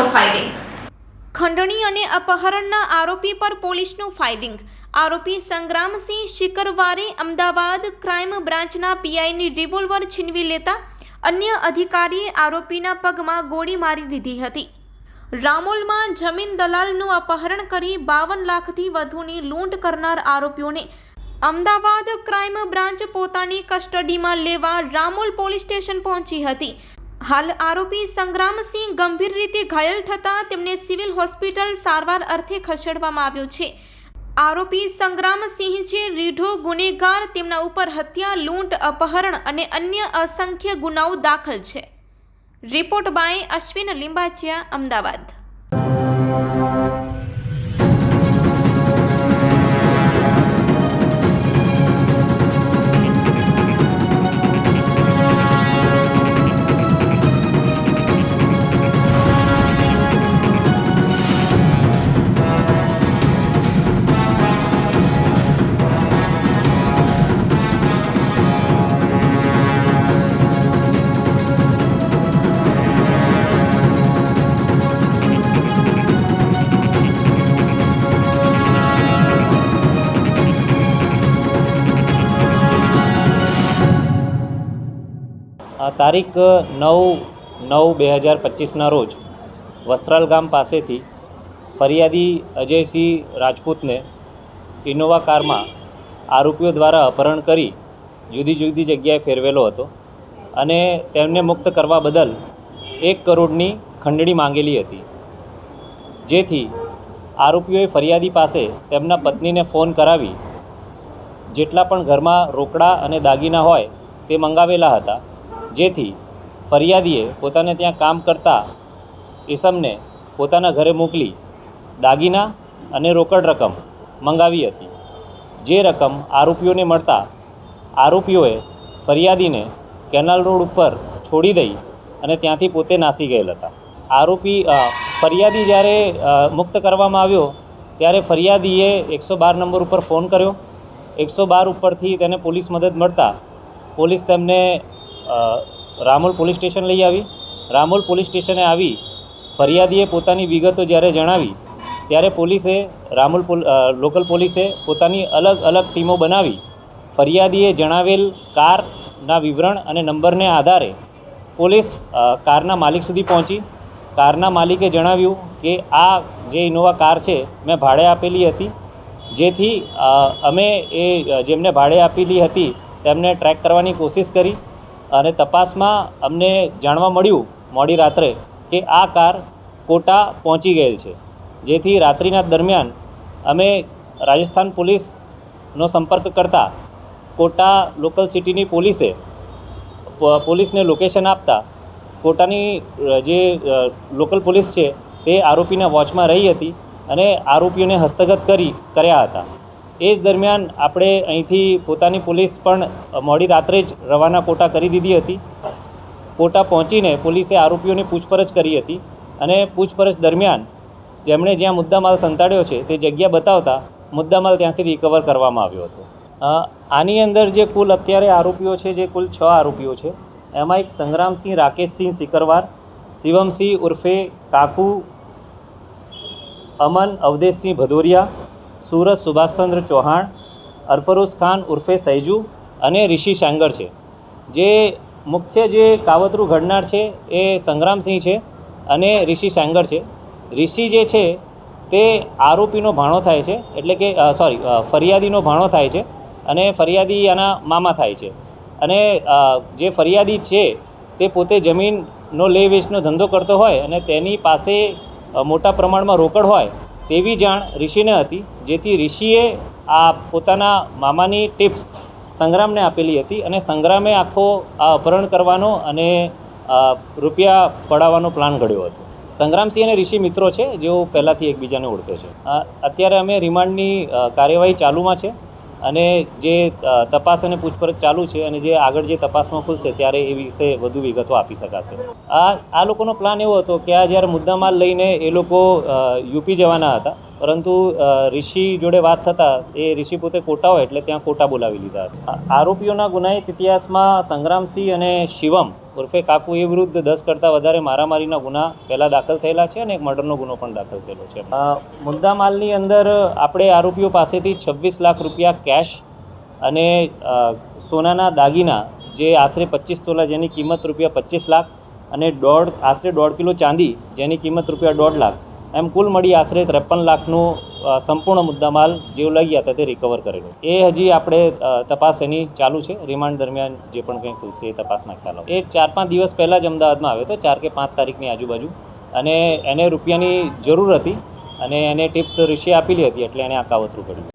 પોલીસનું ફાઇટિંગ ખંડણી અને અપહરણના આરોપી પર પોલીસનું ફાયરિંગ આરોપી સંગ્રામસિંહ શિકરવારે અમદાવાદ ક્રાઇમ બ્રાન્ચના પીઆઈની રિવોલ્વર છીનવી લેતા અન્ય અધિકારીએ આરોપીના પગમાં ગોળી મારી દીધી હતી. રામોલમાં જમીન દલાલનું અપહરણ કરી બાવન લાખથી વધુની લૂંટ કરનાર આરોપીઓને અમદાવાદ ક્રાઇમ બ્રાન્ચ પોતાની કસ્ટડીમાં લેવા રામોલ પોલીસ સ્ટેશન પહોંચી હતી. હાલ આરોપી સંગ્રામસિંહ ગંભીર રીતે ઘાયલ થતાં તેમને સિવિલ હોસ્પિટલ સારવાર અર્થે ખસેડવામાં આવ્યો છે. આરોપી સંગ્રામસિંહ છે, રીઢો ગુનેગાર, તેમના ઉપર હત્યા, લૂંટ, અપહરણ અને અન્ય અસંખ્ય ગુનાઓ દાખલ છે. Report by Ashwin Limbachiya, Ahmedabad. તારીખ નવ નવ બે હજાર પચીસના રોજ વસ્ત્રાલ ગામ પાસેથી ફરિયાદી અજયસિંહ રાજપૂતને ઇનોવા કારમાં આરોપીઓ દ્વારા અપહરણ કરી જુદી જુદી જગ્યાએ ફેરવેલો હતો અને તેમને મુક્ત કરવા બદલ એક કરોડની ખંડણી માંગેલી હતી. જેથી આરોપીઓએ ફરિયાદી પાસે તેમના પત્નીને ફોન કરાવી જેટલા પણ ઘરમાં રોકડા અને દાગીના હોય તે મંગાવેલા હતા. જેથી ફરિયાદીએ પોતાને ત્યાં કામ કરતા ઈસમને પોતાના ઘરે મોકલી દાગીના અને રોકડ રકમ મંગાવી હતી. જે રકમ આરોપીઓને મળતા આરોપીઓએ ફરિયાદીને કેનાલ રોડ ઉપર છોડી દઈ અને ત્યાંથી પોતે નાસી ગયેલ હતા. આરોપી ફરિયાદી જ્યારે મુક્ત કરવામાં આવ્યો ત્યારે ફરિયાદીએ એકસો બાર નંબર ઉપર ફોન કર્યો. એકસો બાર ઉપરથી તેને પોલીસ મદદ મળતા પોલીસ તેમને રામોલ પોલીસ સ્ટેશન લઈ આવી. રામોલ પોલીસ સ્ટેશને આવી, ફરિયાદીએ પોતાની વિગતો જ્યારે જણાવી, ત્યારે પોલીસે રામોલ લોકલ પોલીસે પોતાની અલગ અલગ ટીમો બનાવી, ફરિયાદીએ જણાવેલ કારના વિવરણ અને નંબરને આધારે પોલીસ કારના માલિક સુધી પહોંચી. કારના માલિકે જણાવ્યું કે આ જે ઇનોવા કાર છે, મેં ભાડે આપેલી હતી. જેથી અમે એ જેમને ભાડે આપેલી હતી, તેમને ટ્રેક કરવાની કોશિશ કરી. અને તપાસમાં અમને જાણવા મળ્યું મોડી રાત્રે કે આ કાર કોટા પહોંચી ગયેલ છે. જેથી રાત્રિના દરમિયાન અમે રાજસ્થાન પોલીસનો સંપર્ક કરતા કોટા લોકલ સિટીની પોલીસે પોલીસને લોકેશન આપતા કોટાની જે લોકલ પોલીસ છે તે આરોપીના વોચમાં રહી હતી અને આરોપીઓને હસ્તગત કરી કર્યા હતા. એ જ દરમિયાન આપણે અહીંથી પોતાની પોલીસ પણ મોડી રાત્રે જ રવાના કોટા કરી દીધી હતી. કોટા પહોંચીને પોલીસે આરોપીઓની પૂછપરછ કરી હતી અને પૂછપરછ દરમિયાન જેમણે જ્યાં મુદ્દામાલ સંતાડ્યો છે તે જગ્યા બતાવતા મુદ્દામાલ ત્યાંથી રિકવર કરવામાં આવ્યો હતો. આની અંદર જે કુલ અત્યારે આરોપીઓ છે, જે કુલ છ આરોપીઓ છે, એમાં એક સંગ્રામસિંહ, રાકેશસિંહ સિકરવાર શિવમસિંહ ઉર્ફે કાકુ, અમન અવધેશસિંહ ભદોરિયા સુરજ સુભાષચંદ્ર ચૌહાણ, અરફરોઝ ખાન ઉર્ફે સૈજુ અને રિષિ શાંગર છે. જે મુખ્ય જે કાવતરું ઘડનાર છે એ સંગ્રામસિંહ છે અને રિષિ શાંગર છે. રિષિ જે છે તે આરોપીનો ભાણો થાય છે, એટલે કે સોરી ફરિયાદીનો ભાણો થાય છે અને ફરિયાદી આના મામા થાય છે. અને જે ફરિયાદી છે તે પોતે જમીનનો લે વેચનો ધંધો કરતો હોય અને તેની પાસે મોટા પ્રમાણમાં રોકડ હોય તેવી જાણ ઋષિને હતી, જેથી ઋષિએ આ પોતાના મામાની ટિપ્સ સંગ્રામને આપેલી હતી અને સંગ્રામે આખો આ અપહરણ કરવાનો અને રૂપિયા પડાવવાનો પ્લાન ઘડ્યો હતો. સંગ્રામસિંહ અને ઋષિ મિત્રો છે, જેઓ પહેલાંથી એકબીજાને ઓળખે છે. અત્યારે અમે રિમાન્ડની કાર્યવાહી ચાલુમાં છે. અને જે તપાસ અને પૂછપરછ ચાલુ છે અને જે આગળ જે તપાસમાં ખુલશે ત્યારે એ વિશે વધુ વિગતો આપી શકાશે. આ આ લોકોનો પ્લાન એવો હતો કે આ જ્યારે મુદ્દામાલ લઈને એ લોકો યુપી જવાના હતા પરંતુ ઋષિ જોડે વાત થતાં એ ઋષિ પોતે કોટા હોય એટલે ત્યાં કોટા બોલાવી લીધા હતા. આરોપીઓના ગુનાહિત ઇતિહાસમાં સંગ્રામસિંહ અને શિવમ ઉર્ફે કાકુ એ વિરુદ્ધ દસ કરતાં વધારે મારામારીના ગુના પહેલાં દાખલ થયેલા છે અને એક મર્ડરનો ગુનો પણ દાખલ થયેલો છે મુદ્દામાલની અંદર આપણે આરોપીઓ પાસેથી છવ્વીસ લાખ રૂપિયા કેશ અને સોનાના દાગીના જે આશરે પચીસ તોલા જેની કિંમત રૂપિયા પચીસ લાખ અને દોઢ, આશરે દોઢ કિલો ચાંદી જેની કિંમત રૂપિયા દોઢ લાખ એમ કુલ મળી આશરે ત્રેપન લાખનું સંપૂર્ણ મુદ્દામાલ જેઓ લઈ ગયા હતા તે રિકવર કરેલો. એ હજી આપણે તપાસ એની ચાલુ છે. રિમાન્ડ દરમિયાન જે પણ કંઈ ખુલશે એ તપાસમાં ખ્યાલ એ ચાર પાંચ દિવસ પહેલાં જ અમદાવાદમાં આવ્યો હતો, ચાર કે પાંચ તારીખની આજુબાજુ. અને એને રૂપિયાની જરૂર હતી અને એને ટિપ્સ ઋષિએ આપેલી હતી, એટલે એને આ કાવતરું કર્યું